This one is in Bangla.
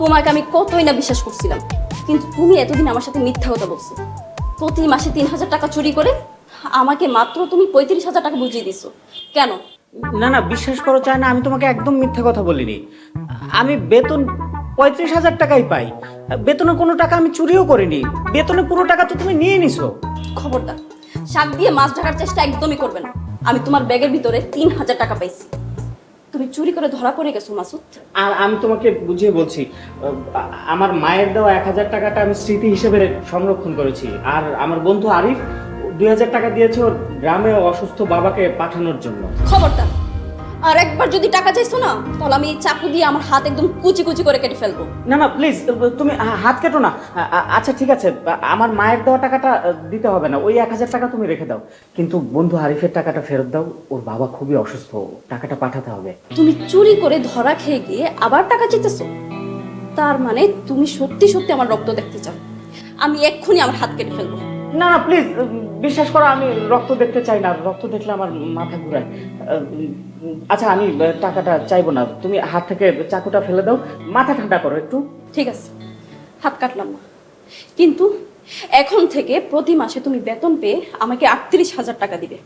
তোমাকে আমি কতই না বিশ্বাস করছিলাম। কিন্তু তুমি এতদিন আমার সাথে মিথ্যা কথা বলছো। প্রতি মাসে তিন হাজার টাকা চুরি করে আমাকে মাত্র তুমি পঁয়ত্রিশ হাজার টাকা বুঝিয়ে দিছো। কেন? না না বিশ্বাস করো চায় না আমি তোমাকে একদম মিথ্যা কথা বলিনি। আমি বেতন পঁয়ত্রিশ হাজার টাকাই পাই। বেতনে কোনো টাকা আমি চুরিও করিনি। বেতনে পুরো টাকা তো তুমি নিয়ে নিছো। খবরদার শাক দিয়ে মাছ ঢাকার চেষ্টা একদমই করবে না। আমি তোমার ব্যাগের ভিতরে তিন হাজার টাকা পাইছি। তুমি চুরি করে ধরা পড়ে গেছো মাসুদ। আর আমি তোমাকে বুঝিয়ে বলছি আ- আমার মায়ের দেওয়া এক হাজার টাকাটা আমি স্মৃতি হিসেবে সংরক্ষণ করেছি। আর আমার বন্ধু আরিফ দুই হাজার টাকা দিয়েছে ওর গ্রামে অসুস্থ বাবাকে পাঠানোর জন্য। খবরদার। আর একবার যদি টাকা চাইছো না তাহলে আমি চাকু দিয়ে আমার হাত একদম কুচি কুচি করে কেটে ফেলব। না না প্লিজ তুমি হাত কেটো না। আচ্ছা ঠিক আছে আমার মায়ের দেওয়া টাকাটা দিতে হবে না। ওই এক হাজার টাকা তুমি রেখে দাও। কিন্তু বন্ধু আরিফের টাকাটা ফেরত দাও। ওর বাবা খুবই অসুস্থ টাকাটা পাঠাতে হবে। তুমি চুরি করে ধরা খেয়ে গিয়ে আবার টাকা চেতেছো তার মানে তুমি সত্যি সত্যি আমার রক্ত দেখতে চাও। আমি এক্ষুনি আমার হাত কেটে ফেলব। না না প্লিজ বিশ্বাস করো, আমি রক্ত দেখতে চাই না। রক্ত দেখলে আমার মাথা ঘুরায়। আচ্ছা আমি টাকাটা চাইব না। তুমি হাত থেকে চাকুটা ফেলে দাও। মাথা ঠান্ডা করো একটু। ঠিক আছে। হাত কাটলাম না। কিন্তু এখন থেকে প্রতি মাসে তুমি বেতন পেয়ে আমাকে আটত্রিশ হাজার টাকা দিবে।